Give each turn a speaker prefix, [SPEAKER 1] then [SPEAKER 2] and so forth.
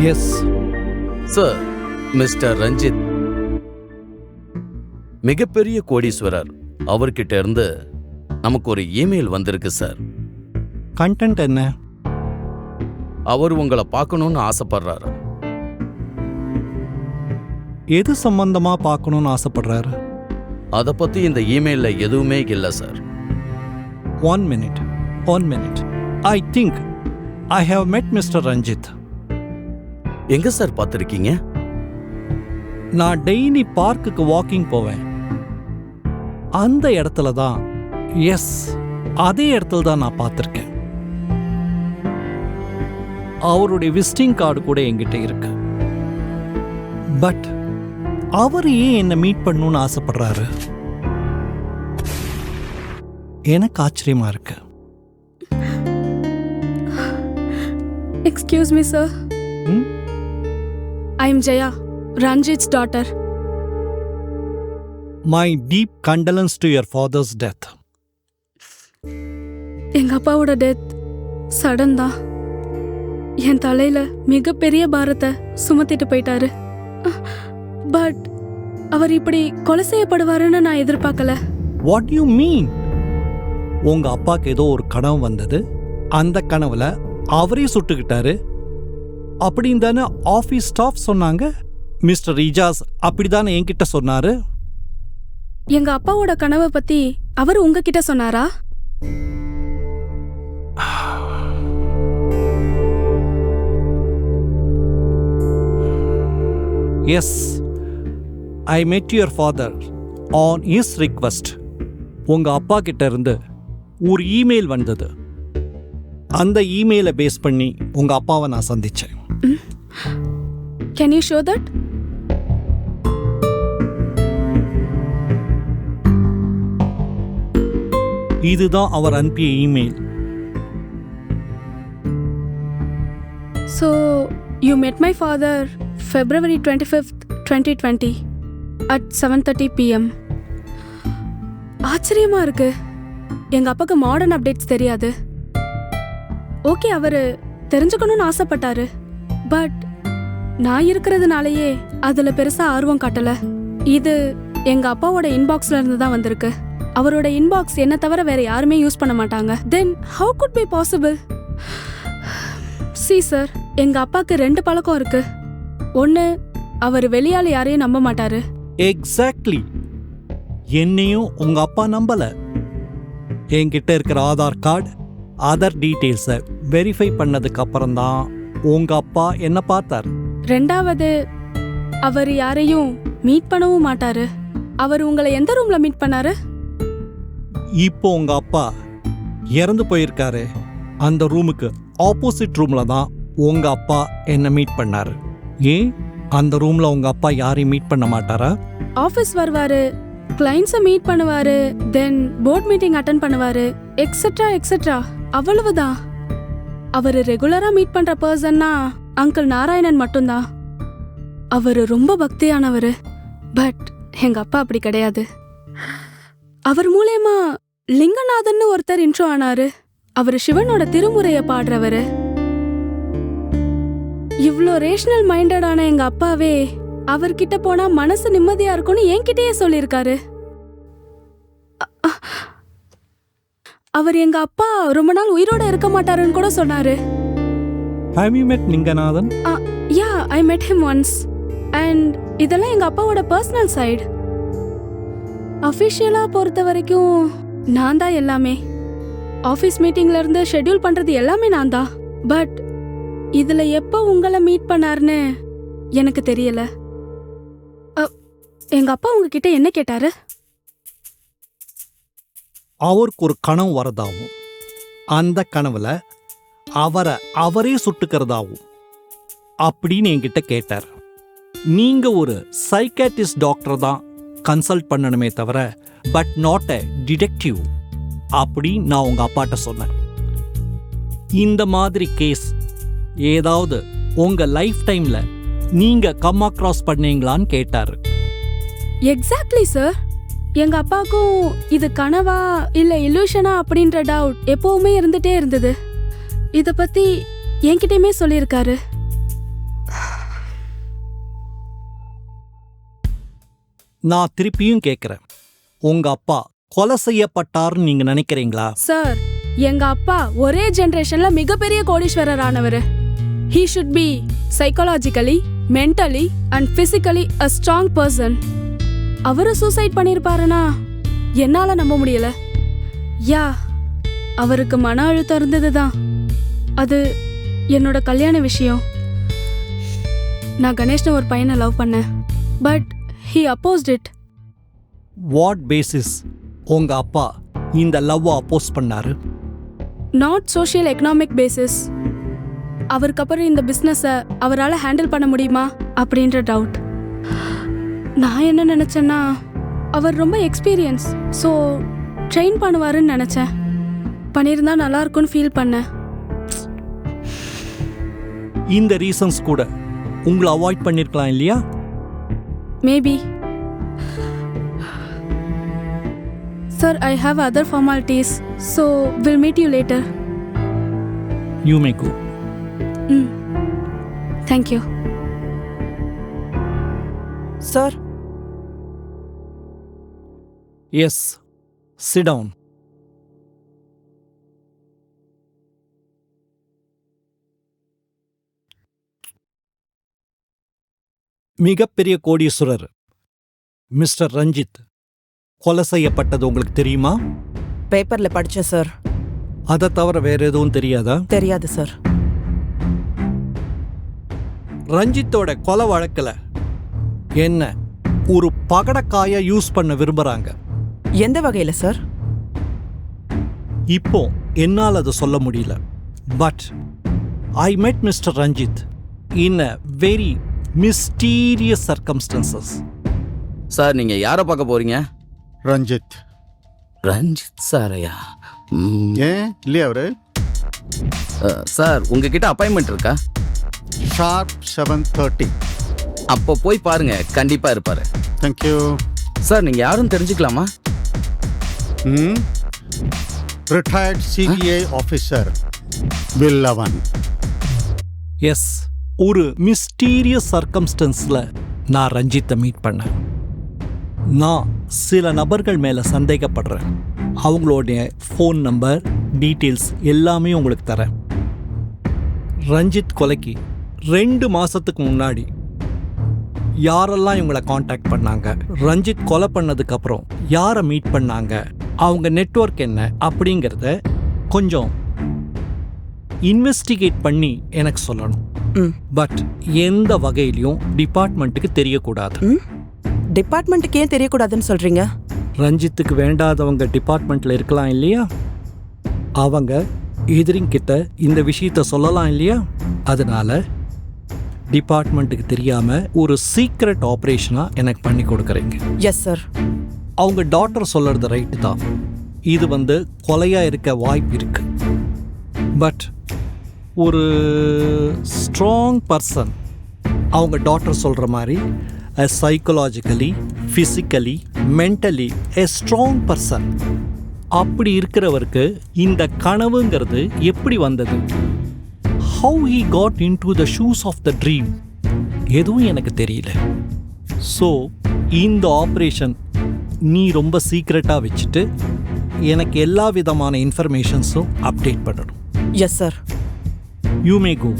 [SPEAKER 1] Yes
[SPEAKER 2] sir mister Ranjith மிகப்பெரிய கோடீஸ்வரர். அவர்கிட்ட இருந்து நமக்கு ஒரு இமெயில் வந்திருக்கு சார்
[SPEAKER 1] கண்டென்ட் என்ன?
[SPEAKER 2] அவர் உங்களை பார்க்கணும்னு ஆசைப்படுறாரு.
[SPEAKER 1] எது சம்பந்தமா பார்க்கணும்னு ஆசைப்படுறாரு?
[SPEAKER 2] அதை பத்தி இந்த இமெயில்ல எதுவுமே இல்லை sir
[SPEAKER 1] one minute one minute I think I have met mister Ranjith
[SPEAKER 2] எங்க சார் பார்த்துருக்கீங்க?
[SPEAKER 1] நான் டெய்லி பார்க்குக்கு வாக்கிங் போவேன். அந்த இடத்துல தான் எஸ் அதே இடத்துல தான் நான் பார்த்துருக்கேன். அவருடைய விசிட்டிங் கார்டு கூட என்கிட்ட இருக்கு. பட் அவர் ஏன் என்னை மீட் பண்ணணும்னு ஆசைப்படுறாரு? எனக்கு ஆச்சரியமா இருக்கு.
[SPEAKER 3] Excuse me sir
[SPEAKER 1] hmm?
[SPEAKER 3] I'm Jaya Ranjith's daughter
[SPEAKER 1] my deep condolences to your father's death
[SPEAKER 3] எங்க அப்பாவோட டெத் சடன் தான். என் தலையில மிகப்பெரிய பாரத்தை சுமத்திட்டு போயிட்டாரு. பட் அவர் இப்படி கொலை செய்யப்படுவாருன்னு நான் எதிர்பார்க்கல.
[SPEAKER 1] வாட் யூ மீன் உங்க அப்பாக்கு ஏதோ ஒரு கனவு வந்தது. அந்த கனவுல அவரே சுட்டுக்கிட்டாரு. அப்படின்னு தானே ஆஃபீஸ் ஸ்டாஃப் சொன்னாங்க? மிஸ்டர் ரிஜாஸ் அப்படிதானே என்கிட்ட சொன்னாரு?
[SPEAKER 3] எங்க அப்பாவோட கனவை பத்தி அவர் உங்ககிட்ட சொன்னாரா?
[SPEAKER 1] Yes I met your father on his request உங்க அப்பா கிட்ட இருந்து ஒரு இமெயில் வந்தது. அந்த இமெயிலை பேஸ் பண்ணி உங்க அப்பாவை நான் சந்திச்சேன்.
[SPEAKER 3] கேன் யூ ஷோ தட்
[SPEAKER 1] இதுதான் அவர் அனுப்பிய email
[SPEAKER 3] so you met my father February twenty fifth twenty twenty at seven thirty PM ஆச்சரியமா இருக்கு. எங்க அப்பாக்கு மாடர்ன் அப்டேட்ஸ் தெரியாது. ஓகே அவர் தெரிஞ்சுக்கணும்னு ஆசைப்பட்டாரு. பட் நான் இருக்கிறதுனாலயே அதுல பெருசா ஆர்வம் காட்டல. இது எங்க அப்பாவோட இன்பாக்ஸ்ல இருந்து தான் வந்திருக்கு. அவரோட இன்பாக்ஸ் என்ன தவிர வேற யாருமே யூஸ் பண்ண மாட்டாங்க. Then how could be possible see sir எங்க அப்பாக்கு ரெண்டு பழக்கம் இருக்கு. ஒன்னு அவர் வெளியால யாரையும் நம்ப மாட்டாரு.
[SPEAKER 1] எக்ஸாக்ட்லி என்னையும் உங்க அப்பா நம்பல. என்கிட்ட இருக்கிற ஆதார் கார்டு அதர் டீட்டெயில்ஸை வெரிஃபை பண்ணதுக்கு அப்புறம் தான் உங்க அப்பா என்ன பார்த்தார்.
[SPEAKER 3] ரெண்டாவது அவர் யாரையும் மீட் பண்ணவும் மாட்டாரு. அவர் உங்களை எந்த ரூம்ல மீட் பண்ணாரு?
[SPEAKER 1] இப்போ உங்க அப்பா இறந்து போயிருக்காரு. அந்த ரூமுக்கு ஆப்போசிட் ரூம்ல தான் உங்க அப்பா என்ன மீட் பண்ணாரு. ஏன்? அந்த ரூம்ல உங்க அப்பா யாரையும் மீட் பண்ண மாட்டாரா?
[SPEAKER 3] ஆஃபீஸ் வருவாரு கிளைண்ட்ஸை மீட் பண்ணுவாரு தென் போர்ட் மீட்டிங் அட்டன் பண்ணுவாரு எக்ஸெட்ரா எக்ஸெட்ரா அவ்வளவுதான். அவர் ரெகுலரா மீட் பண்ற பர்சன்னா அங்கிள் நாராயணன் மட்டும்தான். அவர் ரொம்ப பக்தியானவர். பட் எங்கள் அப்பா அப்படி கிடையாது. அவர் மூலயமா லிங்கநாதன் ஒருத்தர் இன்ட்ரோ ஆனாரு. அவர் சிவனோட திருமுறையை பாடுறவர். இவ்வளோ ரேஷனல் மைண்டடான எங்க அப்பாவே அவர்கிட்ட போனா மனசு நிம்மதியா இருக்கும்னு என்கிட்டயே சொல்லியிருக்காரு. அவர் எங்க அப்பா ரொம்ப நாள் உயிரோட இருக்க மாட்டாருன்னு கூட சொன்னாரு.
[SPEAKER 1] Have you met Linganathan
[SPEAKER 3] yeah I met him once and இதெல்லாம் எங்க அப்பாவோட பர்சனல் சைடு அஃபிஷியலா பொறுத்த வரைக்கும் நான் தான் எல்லாமே. ஆஃபீஸ் மீட்டிங்ல இருந்து ஷெட்யூல் பண்றது எல்லாமே நான் தான். பட் இதுல எப்போ உங்களை மீட் பண்ணாருன்னு எனக்கு தெரியல. அ, எங்க அப்பா உங்ககிட்ட என்ன கேட்டாரு?
[SPEAKER 1] அவருக்கு ஒரு கனவு வரதாவும் அந்த கனவுல அவரை அவரே சுட்டுக்கிறதாவும். அப்படின்னு என்கிட்ட கேட்டார். நீங்க ஒரு சைக்காட்டிஸ்ட் டாக்டர் தான் கன்சல்ட் பண்ணணுமே தவிர பட் நாட் அ டிடெக்டிவ் அப்படி நான் உங்க அப்பாட்ட சொன்னேன். இந்த மாதிரி கேஸ் ஏதாவது உங்க லைஃப் டைம்ல நீங்க கம் அக்ராஸ் பண்ணீங்களான்னு கேட்டாரு.
[SPEAKER 3] எக்ஸாக்ட்லி சார் எங்க அப்பாவுக்கும் இது கனவா இல்ல இலூஷனா அப்படின்ற டவுட் எப்பவுமே இருந்துட்டே இருந்தது. இதை பத்தி என்கிட்டயுமே சொல்லியிருக்காரு.
[SPEAKER 1] நான் திருப்பியும் கேக்குறேன். உங்க அப்பா கொலை செய்யப்பட்டார்னு நீங்க நினைக்கிறீங்களா?
[SPEAKER 3] சார் எங்க அப்பா ஒரே ஜெனரேஷன்ல மிகப்பெரிய கோடீஸ்வரர் ஆனவர் he should be psychologically mentally and physically a strong person அவரு சூசைட் பண்ணியிருப்பாருனா என்னால நம்ப முடியல. யா அவருக்கு மன அழுத்தம் இருந்தது தான் அது என்னோட கல்யாண விஷயம். நான் கணேஷ்னு ஒரு பையனை லவ் பண்ணேன். But he opposed it
[SPEAKER 1] what basis உங்க அப்பா இந்த லவ்வை அப்போஸ் பண்ணாரு?
[SPEAKER 3] நாட் சோஷியல் எக்கனாமிக் பேசிஸ் அவருக்கு அப்புறம் இந்த பிஸ்னஸை அவரால் ஹேண்டில் பண்ண முடியுமா? அப்படின்ற டவுட் நான் என்ன நினச்சேன்னா அவர் ரொம்ப எக்ஸ்பீரியன்ஸ் ஸோ ட்ரெயின் பண்ணுவாருன்னு நினச்சேன். பண்ணியிருந்தா நல்லா இருக்கும்னு ஃபீல் பண்ணேன்.
[SPEAKER 1] இந்த ரீசன்ஸ் கூட. உங்களை அவாய்ட் பண்ணிருக்கலாம் இல்லையா?
[SPEAKER 3] Maybe sir I have other formalities so will meet you later
[SPEAKER 1] you may go
[SPEAKER 3] hmm thank you
[SPEAKER 4] sir
[SPEAKER 1] S sit down மிகப்பெரிய கோடீஸ்வரர் மிஸ்டர் ரஞ்சித். கொலை செய்யப்பட்டது உங்களுக்கு தெரியுமா?
[SPEAKER 4] பேப்பர்ல படிச்சேன் சார்
[SPEAKER 1] அதை தவிர வேற எதுவும் தெரியாதா?
[SPEAKER 4] தெரியாது சார்
[SPEAKER 1] ரஞ்சித்தோட கொலை வழக்குல என்ன ஒரு பகடக்காய யூஸ் பண்ண விரும்புறாங்க?
[SPEAKER 4] எந்த வகையில சார்
[SPEAKER 1] இப்போ என்னால் அதை சொல்ல முடியல. But I met mister Ranjith in a very mysterious circumstances.
[SPEAKER 2] Sir நீங்க யாரை பார்க்க போறீங்க?
[SPEAKER 5] ரஞ்சித்.
[SPEAKER 2] ரஞ்சித் சாரையா?
[SPEAKER 5] ஏன்? இல்லையா
[SPEAKER 2] அவரு? சார் உங்ககிட்ட அப்பாயின்மெண்ட் இருக்கா?
[SPEAKER 5] Sharp seven thirty.
[SPEAKER 2] அப்போ போய் பாருங்க கண்டிப்பா இருப்பாரு.
[SPEAKER 5] தேங்க்யூ
[SPEAKER 2] சார் நீங்க யாரும் தெரிஞ்சுக்கலாமா?
[SPEAKER 5] ம். Retired CBI officer Villavan
[SPEAKER 1] yes ஒரு மிஸ்டீரியஸ் சர்க்கம்ஸ்டன்ஸில் நான் ரஞ்சித்தை மீட் பண்ணேன். நான் சில நபர்கள் மேலே சந்தேகப்படுறேன். அவங்களுடைய ஃபோன் நம்பர் டீட்டெயில்ஸ் எல்லாமே உங்களுக்கு தரேன். ரஞ்சித் கொலைக்கு ரெண்டு மாதத்துக்கு முன்னாடி யாரெல்லாம் இவங்களை காண்டாக்ட் பண்ணாங்க? ரஞ்சித் கொலை பண்ணதுக்கப்புறம் யாரை மீட் பண்ணாங்க? அவங்க நெட்வொர்க் என்ன? அப்படிங்கிறத கொஞ்சம் இன்வெஸ்டிகேட் பண்ணி எனக்கு சொல்லணும். பட் எந்த வகையிலையும் டிபார்ட்மெண்ட்டுக்கு தெரியக்கூடாது.
[SPEAKER 4] டிபார்ட்மெண்ட்டுக்கு ஏன் தெரியக்கூடாதுன்னு சொல்றீங்க?
[SPEAKER 1] ரஞ்சித்துக்கு வேண்டாதவங்க டிபார்ட்மெண்ட்ல இருக்கலாம் இல்லையா? அவங்க எதிரிங்கிட்ட இந்த விஷயத்த சொல்லலாம் இல்லையா? அதனால டிபார்ட்மெண்ட்டுக்கு தெரியாம ஒரு சீக்ரெட் ஆப்ரேஷனா எனக்கு பண்ணி கொடுக்குறீங்க.
[SPEAKER 4] எஸ் சார்
[SPEAKER 1] அவங்க டாக்டர் சொல்றது ரைட்டு தான். இது வந்து கொலையா இருக்க வாய்ப்பு இருக்கு. பட் ஒரு ஸ்ட்ராங் பர்சன் அவங்க டாக்டர் சொல்கிற மாதிரி psychologically physically mentally a strong person அப்படி இருக்கிறவருக்கு இந்த கனவுங்கிறது எப்படி வந்தது? How he got into the shoes of the dream எதுவும் எனக்கு தெரியல. ஸோ இந்த ஆப்ரேஷன் நீ ரொம்ப சீக்ரெட்டாக வச்சுட்டு எனக்கு எல்லா விதமான இன்ஃபர்மேஷன்ஸும் அப்டேட் பண்ணணும்.
[SPEAKER 4] Yes sir
[SPEAKER 1] you may go